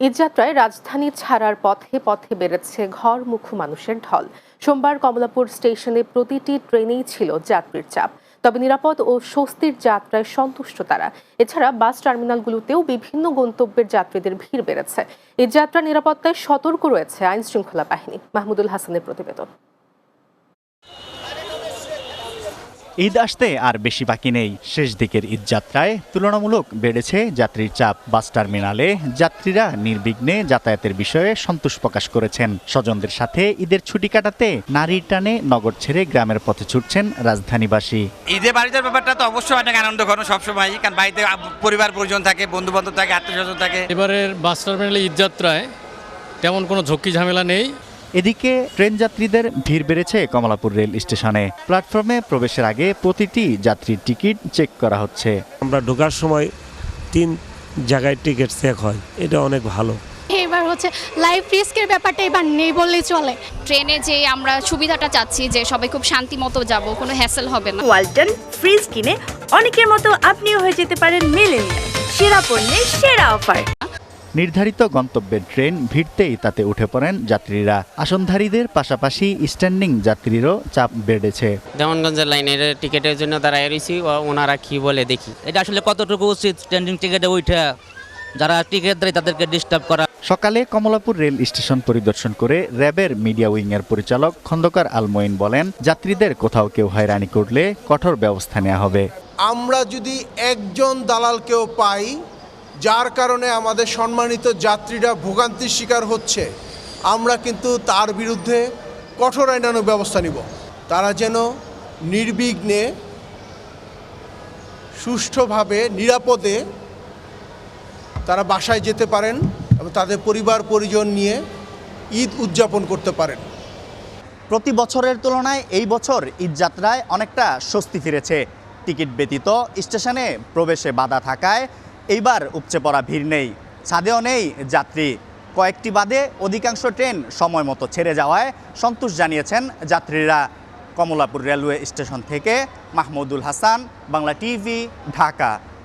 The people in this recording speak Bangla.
ঈদযাত্রায় রাজধানী ছাড়ার পথে পথে বেড়েছে ঘর মুখু মানুষের ঢল। সোমবার কমলাপুর স্টেশনে প্রতিটি ট্রেনেই ছিল যাত্রীর চাপ। তবে নিরাপদ ও স্বস্তির যাত্রায় সন্তুষ্ট তারা। এছাড়া বাস টার্মিনালগুলোতেও বিভিন্ন গন্তব্যের যাত্রীদের ভিড় বেড়েছে। ঈদযাত্রা নিরাপত্তায় সতর্ক রয়েছে আইনশৃঙ্খলা বাহিনী। মাহমুদুল হাসানের প্রতিবেদন। ঈদ আসতে আর বেশি বাকি নেই। শেষ দিকের ঈদ যাত্রায় তুলনামূলক বেড়েছে যাত্রীর চাপ। বাস টার্মিনালে যাত্রীরা নির্বিঘ্নে যাতায়াতের বিষয়ে সন্তোষ প্রকাশ করেছেন। স্বজনদের সাথে ঈদের ছুটি কাটাতে নারীর টানে নগর ছেড়ে গ্রামের পথে ছুটছেন রাজধানীবাসী। ঈদে বাড়িতে ব্যাপারটা তো অবশ্যই অনেক আনন্দ ঘন সবসময় কারণ বাড়িতে পরিবার পরিজন থাকে বন্ধু বান্ধব থাকে আত্মীয় স্বজন থাকে। এবারের বাস টার্মিনালে ঈদযাত্রায় তেমন কোনো ঝক্কি ঝামেলা নেই। এদিকে ট্রেন যাত্রীদের ভিড় বেড়েছে কমলাপুর রেল স্টেশনে। প্ল্যাটফর্মে প্রবেশের আগে প্রতিটি যাত্রীর টিকিট চেক করা হচ্ছে। আমরা ঢোকার সময় তিন জায়গায় টিকিট চেক হয়। এটা অনেক ভালো। এবার হচ্ছে লাইফ রিস্কের ব্যাপারটা এবার নেই বললেই চলে। ট্রেনে যে আমরা সুবিধাটা চাচ্ছি যে সবাই খুব শান্তি মতো যাব কোনো হ্যাসেল হবে না। ওয়ালটন ফ্রিজ কিনে অনেকের মতো আপনিও হয়ে যেতে পারেন মেলেনিয়া সেরা পণ্যের সেরা অফার নির্ধারিত গন্তব্যের ট্রেন ভিড়তেই তাতে উঠে পড়েন যাত্রীরা। আসনধারীদের পাশাপাশি স্ট্যান্ডিং যাত্রীরও চাপ বেড়েছে। দেওয়ানগঞ্জের লাইনের টিকিটের জন্য দাঁড়ায় রয়েছি ও- ওনারা কি বলে দেখি। এটা আসলে কতটুকু উচিত স্ট্যান্ডিং টিকেটে উঠে? যারা টিকিট দেয় তাদেরকে ডিস্টার্ব করা। সকালে কমলাপুর রেল স্টেশন পরিদর্শন করে র্যাবের মিডিয়া উইংয়ের পরিচালক খন্দকার আলমোইন বলেন যাত্রীদের কোথাও কেউ হয়রানি করলে কঠোর ব্যবস্থা নেওয়া হবে। আমরা যদি একজন দালালকেও পাই যার কারণে আমাদের সম্মানিত যাত্রীরা ভোগান্তির শিকার হচ্ছে। আমরা কিন্তু তার বিরুদ্ধে কঠোর আইনানুগ ব্যবস্থা নিব। তারা যেন নির্বিঘ্নে সুষ্ঠুভাবে, নিরাপদে তারা বাসায় যেতে পারেন এবং তাদের পরিবার, পরিজন নিয়ে ঈদ উদযাপন করতে পারেন। প্রতি বছরের তুলনায় এই বছর ঈদযাত্রায় অনেকটা স্বস্তি ফিরেছে। টিকিট ব্যতীত স্টেশনে প্রবেশে বাধা থাকায় এইবার উপচে পড়া ভিড় নেই, ছাদেও নেই যাত্রী। কয়েকটি বাদে অধিকাংশ ট্রেন সময় মতো ছেড়ে যাওয়ায় সন্তোষ জানিয়েছেন যাত্রীরা। কমলাপুর রেলওয়ে স্টেশন থেকে মাহমুদুল হাসান, বাংলা টিভি, ঢাকা।